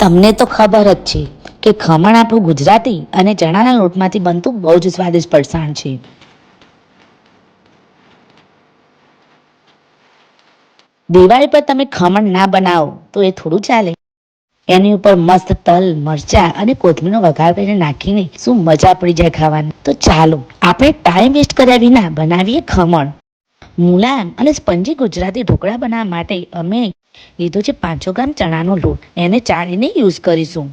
તમને તો ખબર જ છે કે ખમણ આપણું ગુજરાતી અને ચણાના લોટમાંથી બનતું બહુ જ સ્વાદિષ્ટ ફરસાણ છે. દિવાળી પર તમે ખમણ ના બનાવો તો એ થોડું ચાલે. એની ઉપર મસ્ત તલ, મરચા અને કોથમીરનો વઘાર કરીને નાખીને શું મજા પડી જાય ખાવાની. તો ચાલો, આપણે ટાઈમ વેસ્ટ કર્યા વિના બનાવીએ ખમણ. મુલાયમ અને સ્પંજી ગુજરાતી ઢોકળા બનાવવા માટે અમે લીધો છે પાંચસો ગ્રામ ચણાનો લોટ. એને ચાળીને યુઝ કરીશું.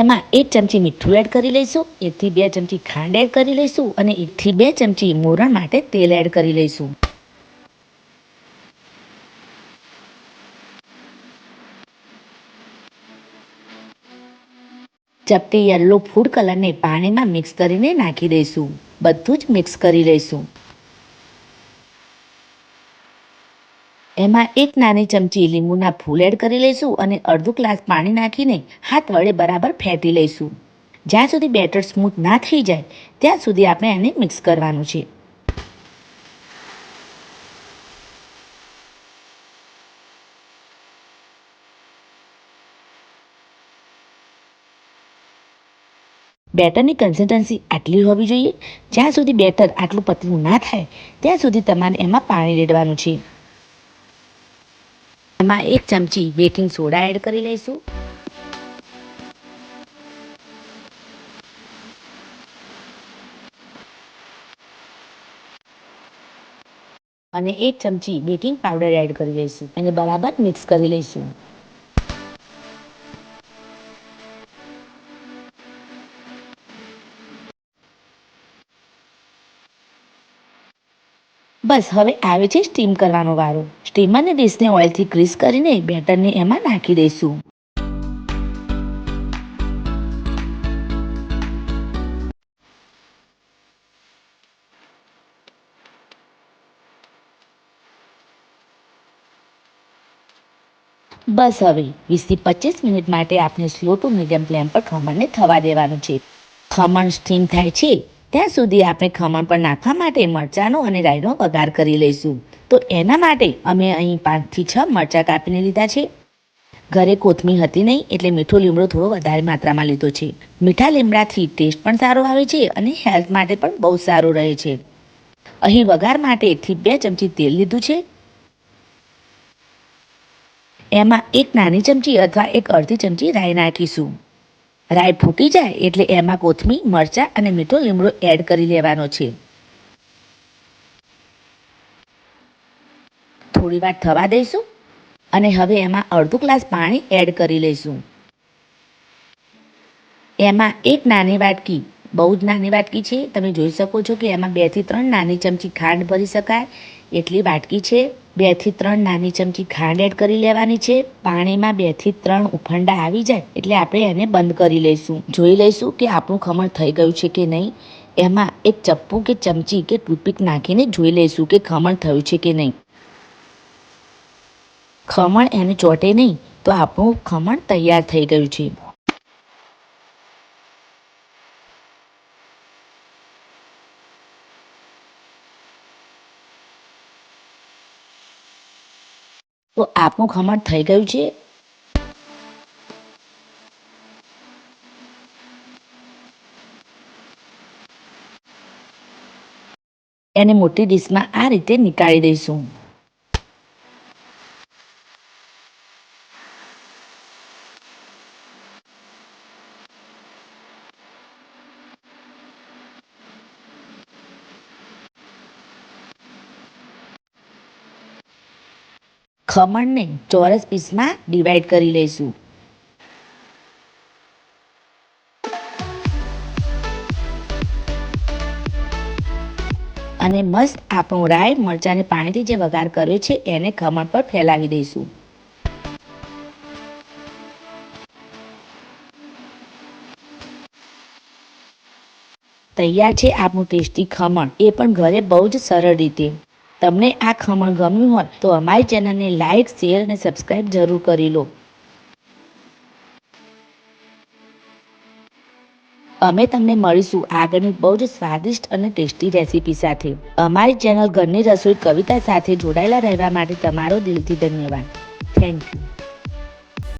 એમાં એક ચમચી મીઠું એડ કરી લઈશું, એકથી બે ચમચી ખાંડ એડ કરી લઈશું અને એકથી બે ચમચી મોરણ માટે તેલ એડ કરી લઈશું. ચપટી યલો ફૂડ કલરને પાણીમાં મિક્સ કરીને નાખી દઈશું. બધું જ મિક્સ કરી લઈશું. એમાં એક નાની ચમચી લીંબુના ફૂલ એડ કરી લઈશું અને અડધો ગ્લાસ પાણી નાખીને હાથ વડે બરાબર ફેટી લઈશું. જ્યાં સુધી બેટર સ્મૂથ ના થઈ જાય, ત્યાં સુધી આપણે એને મિક્સ કરવાનું છે. બેટરની કન્સિસ્ટન્સી આટલી હોવી જોઈએ. જ્યાં સુધી બેટર આટલું પતલું ના થાય, ત્યાં સુધી તમારે એમાં પાણી રેડવાનું છે. એમાં એક ચમચી બેકિંગ સોડા એડ કરી લઈશું. અને એક ચમચી બેકિંગ પાવડર એડ કરી લઈશું. અને બરાબર મિક્સ કરી લઈશું. બસ, હવે આવે છે સ્ટીમ કરવાનો વારો. સ્ટીમરની ડીશને ઓઇલથી ગ્રીસ કરીને બેટરને એમાં નાખી દઈશું. બસ, હવે વીસથી પચીસ મિનિટ માટે આપણે સ્લો ટુ મીડિયમ ફ્લેમ પર ખમણને થવા દેવાનું છે. ખમણ સ્ટીમ થાય છે. ત્યાં સુધી આપણે ખમણ પર નાખવા માટે મરચાંનો અને રાઈનો વઘાર કરી લઈશું. તો એના માટે અમે અહીં પાંચથી છ મરચાં કાપીને લીધા છે. ઘરે કોથમીર હતી નહીં એટલે મીઠો લીમડો થોડો વધારે માત્રામાં લીધો છે. મીઠા લીમડાથી ટેસ્ટ પણ સારો આવે છે અને હેલ્થ માટે પણ બહુ સારો રહે છે. અહીં વઘાર માટે એકથી બે ચમચી તેલ લીધું છે. એમાં એક નાની ચમચી અથવા એક અડધી ચમચી રાઈ નાખીશું. રાઈ ફૂટી જાય એટલે એમાં કોથમીર, મરચાં અને મીઠો લીમડો એડ કરી લેવાનો છે. થોડી વાર થવા દઈશું અને હવે એમાં અડધો ગ્લાસ પાણી એડ કરી લઈશું. એમાં એક નાની વાટકી, બહુ જ નાની વાટકી છે. તમે જોઈ શકો છો કે એમાં બેથી ત્રણ નાની ચમચી ખાંડ ભરી શકાય. એટલી વાટકી છે, બેથી ત્રણ નાની ચમચી ખાંડ એડ કરી લેવાની છે, પાણીમાં બેથી ત્રણ ઉફંડા આવી જાય એટલે આપણે એને બંધ કરી લઈશું. જોઈ લઈશું કે આપણું ખમણ થઈ ગયું છે કે નહીં. એમાં એક ચપ્પુ કે ચમચી કે ટૂથપીક નાખીને જોઈ લઈશું કે ખમણ થયું છે કે નહીં. ખમણ એને ચોટે નહીં, તો આપણું ખમણ તૈયાર થઈ ગયું છે. તો આપનું ખમણ થઈ ગયું છે? એને મોટી ડીશમાં આ રીતે નીકાળી દઈશું. ખમણને ચોરસ પીસમાં ડિવાઈડ કરી લઈશું. અને મસ્ત આપણું રાઈ મરચાંને પાણીથી જે વઘાર કર્યો છે, એને ખમણ પર ફેલાવી દઈશું. તૈયાર છે આપણું ટેસ્ટી ખમણ. એ પણ ઘરે બહુ જ સરળ રીતે. તમને આ ખમણ ગમ્યું હોય તો અમારી ચેનલને લાઇક શેર અને સબસ્ક્રાઈબ જરૂર કરી લો. અમે તમને મળીશું આગળની બહુ જ સ્વાદિષ્ટ અને ટેસ્ટી રેસીપી સાથે. અમારી ચેનલ ઘરની રસોઈ કવિતા સાથે જોડાયેલા રહેવા માટે તમારો દિલથી ધન્યવાદ. Thank you.